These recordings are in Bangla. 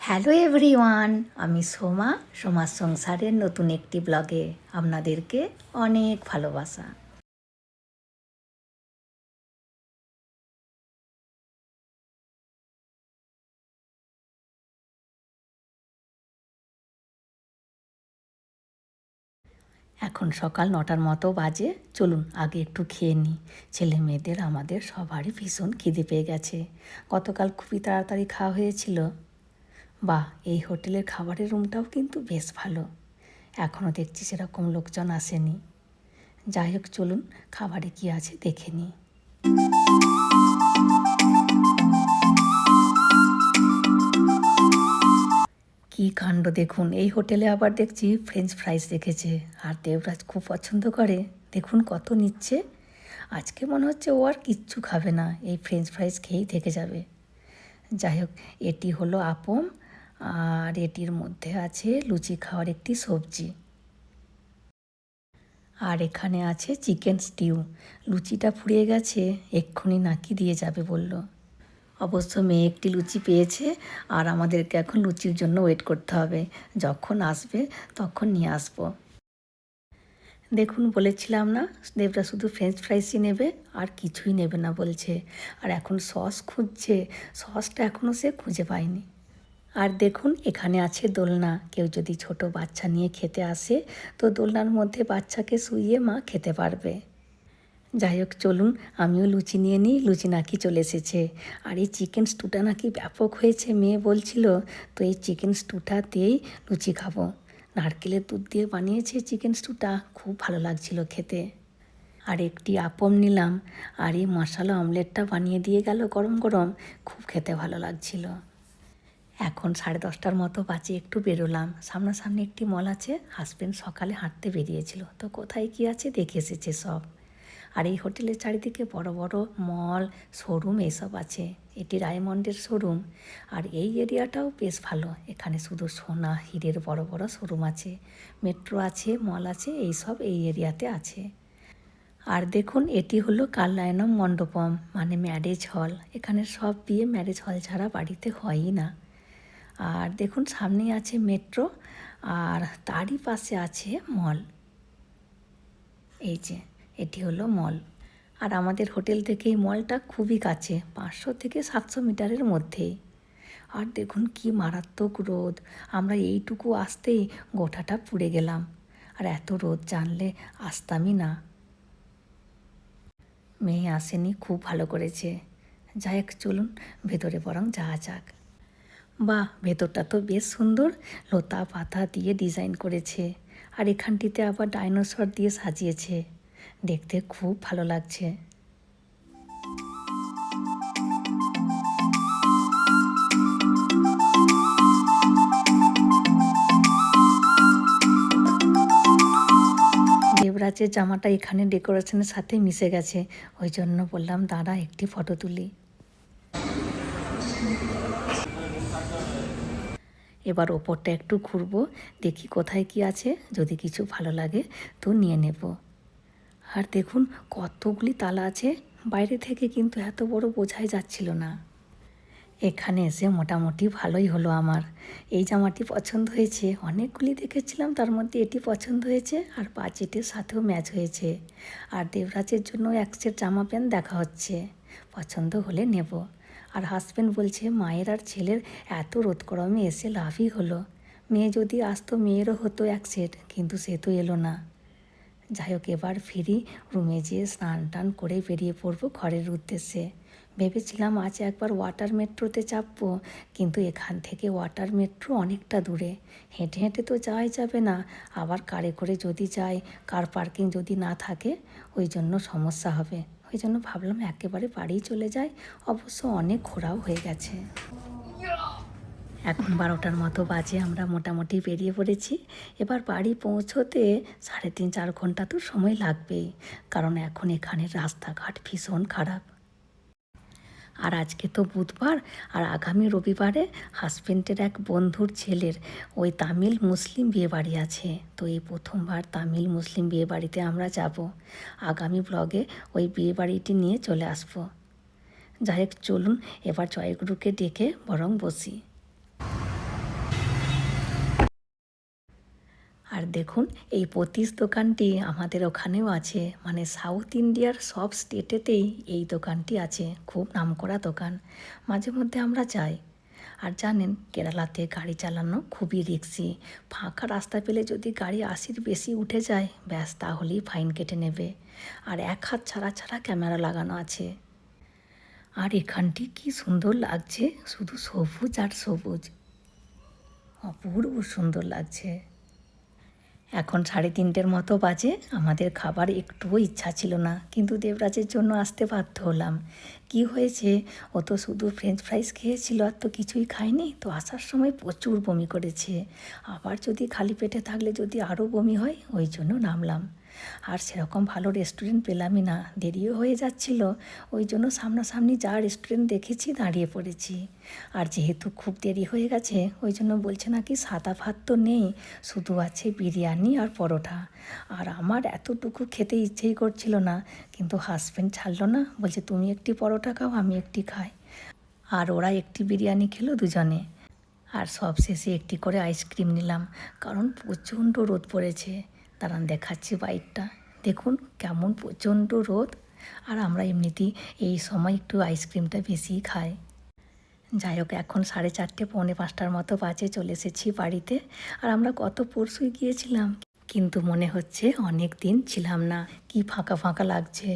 হ্যালো এভরিওয়ান, আমি সোমা, সোমার সংসারের নতুন একটি ব্লগে আপনাদেরকে অনেক ভালোবাসা। এখন সকাল নটার মতো বাজে, চলুন আগে একটু খেয়ে নিই। ছেলে মেয়েদের, আমাদের সবারই ভীষণ খিদে পেয়ে গেছে। গতকাল খুবই তাড়াতাড়ি খাওয়া হয়েছিল। বাহ, এই হোটেলের খাবারের রুমটাও কিন্তু বেশ ভালো। এখনও দেখছি সেরকম লোকজন আসেনি। যাই হোক, চলুন, খাবারে কি আছে দেখে নিই কি কাণ্ড দেখুন, এই হোটেলে আবার দেখছি ফ্রেঞ্চ ফ্রাইস রেখেছে। আর দেবরাজ খুব পছন্দ করে। দেখুন কত নিচ্ছে। আজকে মনে হচ্ছে ও আর কিচ্ছু খাবে না, এই ফ্রেঞ্চ ফ্রাইস খেয়েই থেকে যাবে। যাই হোক, এটি হলো আপম। আর এটির মধ্যে আছে লুচি খাওয়ার একটি সবজি। আর এখানে আছে চিকেন স্টিউ। লুচিটা ফুরিয়ে গেছে, এক্ষুনি নাকি দিয়ে যাবে বলল। অবশ্য মেয়ে একটি লুচি পেয়েছে, আর আমাদেরকে এখন লুচির জন্য ওয়েট করতে হবে। যখন আসবে, তখন নিয়ে আসব। দেখুন, বলেছিলাম না, দেবরা শুধু ফ্রেঞ্চ ফ্রাইসই নেবে, আর কিছুই নেবে না বলছে। আর এখন সস খুঁজছে সসটা এখনও সে খুঁজে পায়নি। আর দেখুন, এখানে আছে দোলনা। কেউ যদি ছোট বাচ্চা নিয়ে খেতে আসে, তো দোলনার মধ্যে বাচ্চাকে শুইয়ে মা খেতে পারবে। যাই হোক, চলুন, আমিও লুচি নিয়ে নিই। লুচি নাকি চলে এসেছে। আর এই চিকেন স্টুটা নাকি ব্যাপক হয়েছে, মেয়ে বলছিল। তো এই চিকেন স্টুটা দিয়েই লুচি খাব। নারকেলের দুধ দিয়ে বানিয়েছে চিকেন স্টুটা। খুব ভালো লাগছিল খেতে। আর একটি আপম নিলাম। আর এই মশলা অমলেটটা বানিয়ে দিয়ে গেল গরম গরম। খুব খেতে ভালো লাগছিল। এখন সাড়ে দশটার মতো বাজে একটু বেরোলাম। সামনাসামনি একটি মল আছে হাজবেন্ড সকালে হাঁটতে বেরিয়েছিল। তো কোথায় কি আছে দেখে এসেছে সব। আর এই হোটেলের চারিদিকে বড় বড় মল শোরুম এসব আছে। এটি রায়মন্ডের শোরুম আর এই এরিয়াটাও বেশ ভালো। এখানে শুধু সোনা, হীরের বড় বড় শোরুম আছে। মেট্রো আছে মল আছে এই সব এই এরিয়াতে আছে। আর দেখুন, এটি হলো কাল্যায়নম মণ্ডপম মানে ম্যারেজ হল এখানে সব বিয়ে ম্যারেজ হল ছাড়া বাড়িতে হয়ই না। আর দেখুন, সামনেই আছে মেট্রো আর তারই পাশে আছে মল। এই যে, এটি হলো মল। আর আমাদের হোটেল থেকে এই মলটা খুবই কাছে, পাঁচশো থেকে সাতশো মিটারের মধ্যেই। আর দেখুন, কি মারাত্মক রোদ। আমরা এইটুকু আসতেই গোটাটা পুড়ে গেলাম। আর এত রোদ জানলে আসতামই না। মেয়ে আসেনি, খুব ভালো করেছে। যাই চলুন, ভেতরে বরং যাওয়া যাক। বাহ, ভেতরটা তো বেশ সুন্দর। লতা পাতা দিয়ে ডিজাইন করেছে। আর এখানটিতে আবার ডাইনোসর দিয়ে সাজিয়েছে। দেখতে খুব ভালো লাগছে। দেবরাজের জামাটা এখানে ডেকোরেশনের সাথে মিশে গেছে। ওই জন্য বললাম, দাঁড়া, একটি ফটো তুলি। এবার ওপরটা একটু ঘুরবো, দেখি কোথায় কি আছে, যদি কিছু ভালো লাগে তো নিয়ে নেব। আর দেখুন কতগুলি তালা আছে, বাইরে থেকে কিন্তু এত বড় বোঝাই যাচ্ছিল না। এখানে এসে মোটামুটি ভালোই হলো আমার। এই জামাটি পছন্দ হয়েছে, অনেকগুলি দেখেছিলাম, তার মধ্যে এটি পছন্দ হয়েছে আর বাজেটের সাথেও ম্যাচ হয়েছে। আর দেবরাজের জন্য এক সেট জামা প্যান্ট দেখা হচ্ছে, পছন্দ হলে নেব। আর হাজব্যান্ড বলছে, মায়ের আর ছেলের এত রোদ এসে লাভই হলো। মেয়ে যদি আসতো, মেয়েরও হতো এক সেট কিন্তু সে তো এলো না। যাই হোক, এবার ফিরি রুমে যেয়ে স্নান টান করে বেরিয়ে পড়ব ঘরের উদ্দেশ্যে। ভেবেছিলাম আজ একবার ওয়াটার মেট্রোতে চাপবো, কিন্তু এখান থেকে ওয়াটার মেট্রো অনেকটা দূরে। হেঁটে হেঁটে তো যাওয়াই যাবে না, আবার কারে করে যদি যাই কার পার্কিং যদি না থাকে, ওই জন্য সমস্যা হবে। ওই জন্য ভাবলাম একেবারে বাড়ি চলে যায় অবশ্য অনেক ঘোরাও হয়ে গেছে। এখন বারোটার মতো বাজে, আমরা মোটামুটি বেরিয়ে পড়েছি। এবার বাড়ি পৌঁছোতে সাড়ে তিন চার ঘণ্টা তো সময় লাগবেই, কারণ এখন এখানে রাস্তাঘাট ভীষণ খারাপ। আর আজকে তো বুধবার, আর আগামী রবিবারে হাজব্যান্ডের এক বন্ধুর ছেলের ওই তামিল মুসলিম বিয়ে বাড়ি আছে। তো এই প্রথমবার তামিল মুসলিম বিয়ে বাড়িতে আমরা যাব। আগামী ব্লগে ওই বিয়ে বাড়িটি নিয়ে চলে আসব। যাই হোক, চলুন, এবার জয়গুরুকে ডেকে বরং বসি। আর দেখুন, এই পতিস দোকানটি আমাদের ওখানেও আছে। মানে সাউথ ইন্ডিয়ার সব স্টেটেতেই এই দোকানটি আছে। খুব নামকরা দোকান। মাঝে মধ্যে আমরা যাই। আর জানেন, কেরালাতে গাড়ি চালানো খুবই রিক্সি। ফাঁকা রাস্তা পেলে যদি গাড়ি আশির বেশি উঠে যায়, ব্যাস তাহলেই ফাইন কেটে নেবে। আর এক হাত ছাড়া ছাড়া ক্যামেরা লাগানো আছে। আর এখানটি কি সুন্দর লাগছে! শুধু সবুজ আর সবুজ। অপূর্ব সুন্দর লাগছে। এখন সাড়ে তিনটের মতো বাজে, আমাদের খাবার একটুও ইচ্ছা ছিল না, কিন্তু দেবরাজের জন্য আসতে বাধ্য হলাম। কি হয়েছে? ও তো শুধু ফ্রেঞ্চ ফ্রাইস খেয়েছিল আর তো কিছুই খায়নি, তো আসার সময় প্রচুর বমি করেছে। আবার যদি খালি পেটে থাকলে যদি আরও বমি হয়, ওই জন্য নামলাম। আর সেরকম ভালো রেস্টুরেন্ট পেলামই না। দেরিও হয়ে যাচ্ছিল, ওই জন্য সামনাসামনি যা রেস্টুরেন্ট দেখেছি দাঁড়িয়ে পড়েছি। আর যেহেতু খুব দেরি হয়ে গেছে, ওই জন্য বলছে নাকি সাদা ভাত তো নেই, শুধু আছে বিরিয়ানি আর পরোটা। আর আমার এতটুকু খেতে ইচ্ছেই করছিল না, কিন্তু হাজব্যান্ড ছাড়লো না, বলছে, তুমি একটি পরোটা খাও, আমি একটি খাই। আর ওরা একটি বিরিয়ানি খেলো দুজনে। আর সব শেষে একটি করে আইসক্রিম নিলাম, কারণ প্রচণ্ড রোদ পড়েছে। দাঁড়ান দেখাচ্ছি বাইকটা। দেখুন কেমন প্রচণ্ড রোদ। আর আমরা এমনিতেই এই সময় একটু আইসক্রিমটা বেশিই খাই। যাই হোক, এখন সাড়ে চারটে, পৌনে পাঁচটার মতো বাজে চলে এসেছি বাড়িতে। আর আমরা কত পরশুই গিয়েছিলাম, কিন্তু মনে হচ্ছে অনেক দিন ছিলাম না। কি ফাঁকা ফাঁকা লাগছে।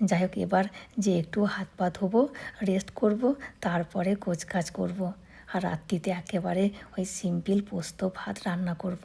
যাই হোক, এবার যে একটু হাত পা ধোবো রেস্ট করব, তারপরে কাজ করব। আর রাত্রিতে একেবারে ওই সিম্পল পোস্ত ভাত রান্না করব।